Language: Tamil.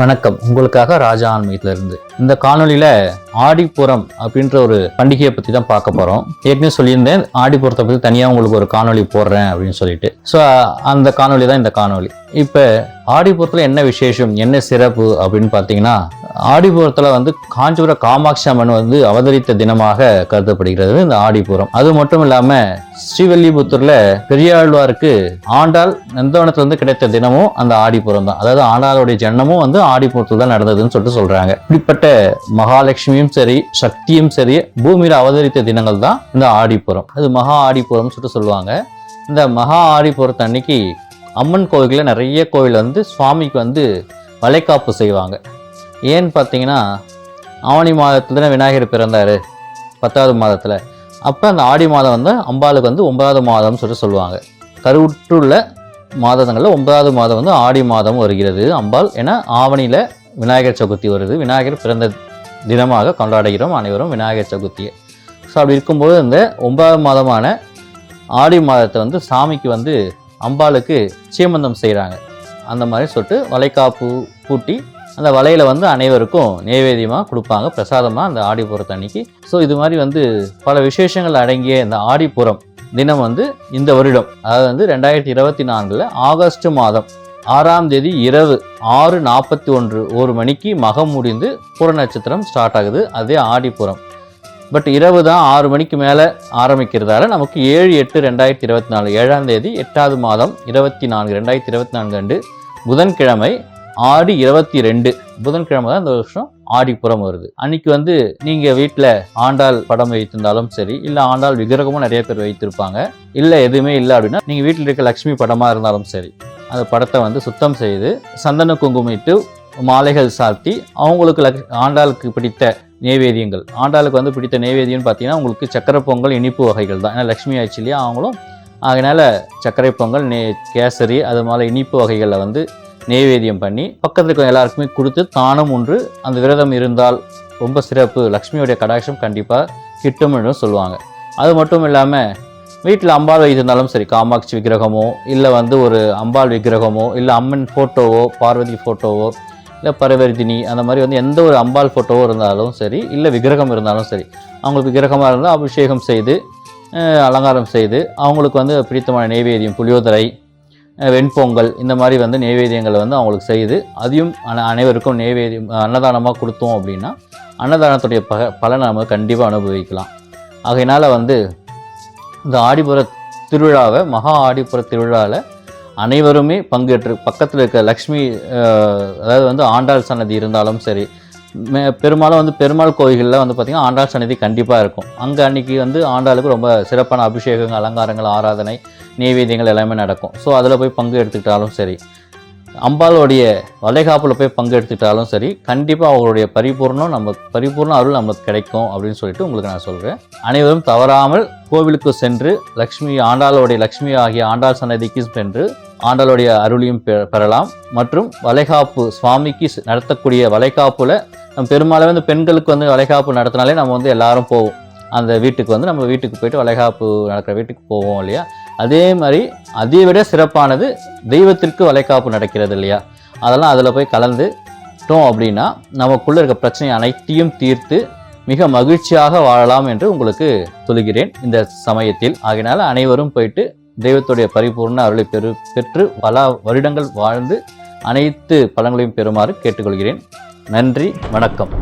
வணக்கம். உங்களுக்காக ராஜா ஆன்மீகத்திலிருந்து. இந்த காணொலியில் ஆடிப்புறம் அப்படின்ற ஒரு பண்டிகையை பற்றி தான் பார்க்க போகிறோம் ஏற்கனவே சொல்லியிருந்தேன் ஆடிப்புறத்தை பற்றி தனியாக உங்களுக்கு ஒரு காணொலி போடுறேன் அப்படின்னு சொல்லிட்டு. ஸோ அந்த காணொளி தான் இந்த காணொலி இப்போ ஆடிப்புறத்தில் என்ன விசேஷம் என்ன சிறப்பு அப்படின்னு பார்த்தீங்கன்னா ஆடிபுரத்தில் வந்து காஞ்சிபுர காமாட்சி அம்மன் வந்து அவதரித்த தினமாக கருதப்படுகிறது இந்த ஆடிபுரம் அது மட்டும் இல்லாமல் ஸ்ரீவல்லிபுத்தூரில் பெரியாழ்வாருக்கு ஆண்டாள் நந்தவனத்திலிருந்து கிடைத்த தினமும் அந்த ஆடிபுரம் தான். அதாவது ஆண்டாளுடைய ஜன்னமும் வந்து ஆடிபுரத்தில் தான் நடந்ததுன்னு சொல்லிட்டு சொல்கிறாங்க இப்படிப்பட்ட மகாலட்சுமியும் சரி சக்தியும் சரி பூமியில் அவதரித்த தினங்கள் தான் இந்த ஆடிபுரம் அது மகா ஆடிபுரம்னு சொல்லிட்டு சொல்லுவாங்க. இந்த மகா ஆடிபுரத்து அன்னைக்கு அம்மன் கோவிலில் நிறைய கோவில் வந்து சுவாமிக்கு வந்து வளைக்காப்பு செய்வாங்க. ஏன்னு பார்த்தீங்கன்னா ஆவணி மாதத்துல தான் விநாயகர் பிறந்தாரு பத்தாவது மாதத்தில். அப்போ அந்த ஆடி மாதம் வந்து அம்பாளுக்கு வந்து ஒன்பதாவது மாதம்னு சொல்லிட்டு சொல்லுவாங்க. கருவுற்றுள்ள மாதங்களில் ஒன்பதாவது மாதம் வந்து ஆடி மாதம் வருகிறது. அம்பாள் ஏன்னா ஆவணியில் விநாயகர் சதுர்த்தி வருது. விநாயகர் பிறந்த தினமாக கொண்டாடுகிறோம் அனைவரும் விநாயகர் சதுர்த்தியை. ஸோ அப்படி இருக்கும்போது இந்த ஒன்பதாவது மாதமான ஆடி மாதத்தை வந்து சாமிக்கு வந்து அம்பாளுக்கு சீமந்தம் செய்கிறாங்க அந்த மாதிரி சொல்லிட்டு வளைக்காப்பு பூட்டி அந்த வலையில் வந்து அனைவருக்கும் நைவேத்தியமாக கொடுப்பாங்க பிரசாதமாக அந்த ஆடிப்புறத்து அன்னைக்கு ஸோ இது மாதிரி வந்து பல விசேஷங்கள் அடங்கிய இந்த ஆடிப்புறம் தினம் வந்து இந்த வருடம். அதாவது வந்து ரெண்டாயிரத்தி இருபத்தி நான்கில் ஆகஸ்ட் மாதம் ஆறாம் தேதி இரவு ஆறு நாற்பத்தி ஒன்று ஒரு மணிக்கு மகம் முடிந்து புற நட்சத்திரம் ஸ்டார்ட் ஆகுது. அதே ஆடிப்புறம் பட் இரவு தான் ஆறு மணிக்கு மேலே ஆரம்பிக்கிறதால நமக்கு ஏழு எட்டு ரெண்டாயிரத்தி இருபத்தி நாலு ஏழாம் தேதி எட்டாவது மாதம் இருபத்தி நான்கு ரெண்டாயிரத்தி இருபத்தி நான்கு அன்று புதன்கிழமை ஆடி இருபத்தி ரெண்டு புதன்கிழமை தான் இந்த வருஷம் ஆடிப்புறம் வருது. அன்னைக்கு வந்து நீங்கள் வீட்டில் ஆண்டாள் படம் வைத்திருந்தாலும் சரி இல்லை ஆண்டாள் விக்கிரகமும் நிறைய பேர் வைத்திருப்பாங்க. இல்லை எதுவுமே இல்லை அப்படின்னா நீங்கள் வீட்டில் இருக்க லக்ஷ்மி படமாக இருந்தாலும் சரி அந்த படத்தை வந்து சுத்தம் செய்து சந்தன குங்குமிட்டு மாலைகள் சாத்தி அவங்களுக்கு லக் ஆண்டாளுக்கு பிடித்த நெய்வேதியங்கள் ஆண்டாளுக்கு வந்து பிடித்த நைவேத்தியம்னு பார்த்தீங்கன்னா உங்களுக்கு சக்கரை பொங்கல் இனிப்பு வகைகள் தான். ஏன்னா லக்ஷ்மி ஆயிடுச்சு இல்லையா அவங்களும். அதனால் சர்க்கரை பொங்கல் நே கேசரி அது மாதிரி இனிப்பு வகைகளில் வந்து நெய்வேதியம் பண்ணி பக்கத்தில் இருக்கிற எல்லாருக்குமே கொடுத்து தானும் ஒன்று அந்த விரதம் இருந்தால் ரொம்ப சிறப்பு. லக்ஷ்மியோடைய கடாட்சம் கண்டிப்பாக கிட்டும்னு சொல்லுவாங்க. அது மட்டும் இல்லாமல் வீட்டில் அம்பாள் வைத்திருந்தாலும் சரி காமாட்சி விக்கிரகமோ இல்லை வந்து ஒரு அம்பாள் விக்கிரகமோ இல்லை அம்மன் ஃபோட்டோவோ பார்வதி ஃபோட்டோவோ இல்லை பரவர்தினி அந்த மாதிரி வந்து எந்த ஒரு அம்பாள் ஃபோட்டோவோ இருந்தாலும் சரி இல்லை விக்கிரகம் இருந்தாலும் சரி அவங்களுக்கு விக்கிரகமாக இருந்தால் அபிஷேகம் செய்து அலங்காரம் செய்து அவங்களுக்கு வந்து பிடித்தமான நெய்வேதியம் புளியோதரை வெண்பொங்கல் இந்த மாதிரி வந்து நெய்வேதியங்களை வந்து அவங்களுக்கு செய்து அதையும் அனைவருக்கும் நெய்வேதியம் அன்னதானமாக கொடுத்தோம் அப்படின்னா அன்னதானத்துடைய ப பலனை நம்ம கண்டிப்பாக அனுபவிக்கலாம். ஆகையினால் வந்து இந்த ஆடிப்புற திருவிழாவை மகா ஆடிப்புற திருவிழாவில் அனைவருமே பங்கேற்று பக்கத்தில் இருக்க லக்ஷ்மி அதாவது வந்து ஆண்டாள் சன்னதி இருந்தாலும் சரி பெரும்பாலும் வந்து பெருமாள் கோயில்களில் வந்து பார்த்திங்கன்னா ஆண்டாள் சன்னதி கண்டிப்பாக இருக்கும். அங்கே அன்னைக்கு வந்து ஆண்டாளுக்கு ரொம்ப சிறப்பான அபிஷேகங்கள் அலங்காரங்கள் ஆராதனை நெய்வேத்தியங்கள் எல்லாமே நடக்கும். ஸோ அதில் போய் பங்கு எடுத்துக்கிட்டாலும் சரி. அம்பாளுடைய வளைகாப்பில் போய் பங்கெடுத்துட்டாலும் சரி கண்டிப்பாக அவங்களுடைய பரிபூர்ணம் நம்ம பரிபூர்ண அருள் நமக்கு கிடைக்கும் அப்படின்னு சொல்லிட்டு உங்களுக்கு நான் சொல்கிறேன் அனைவரும் தவறாமல் கோவிலுக்கு சென்று லக்ஷ்மி ஆண்டாளுடைய லக்ஷ்மி ஆகிய ஆண்டாள் சன்னதிக்கு சென்று ஆண்டாளுடைய அருளையும் பெ- பெறலாம். மற்றும் வளைகாப்பு சுவாமிக்கு நடத்தக்கூடிய வளைகாப்பில் நம்ம பெரும்பாலும் வந்து பெண்களுக்கு வந்து வளைகாப்பு நடத்தினாலே நம்ம வந்து எல்லாரும் போவோம். அந்த வீட்டுக்கு வந்து நம்ம வீட்டுக்கு போயிட்டு வளைகாப்பு நடக்கிற வீட்டுக்கு போவோம் இல்லையா? அதே மாதிரி அதை விட சிறப்பானது தெய்வத்திற்கு வளைகாப்பு நடக்கிறது இல்லையா? அதெல்லாம் அதில் போய் கலந்துட்டோம் அப்படின்னா நமக்குள்ளே இருக்க பிரச்சனை அனைத்தையும் தீர்த்து மிக மகிழ்ச்சியாக வாழலாம் என்று உங்களுக்கு சொல்கிறேன் இந்த சமயத்தில். ஆகினால அனைவரும் போயிட்டு தெய்வத்துடைய பரிபூர்ண அருளை பெறு பெற்று பல வருடங்கள் வாழ்ந்து அனைத்து பலன்களையும் பெறுமாறு கேட்டுக்கொள்கிறேன். நன்றி வணக்கம்.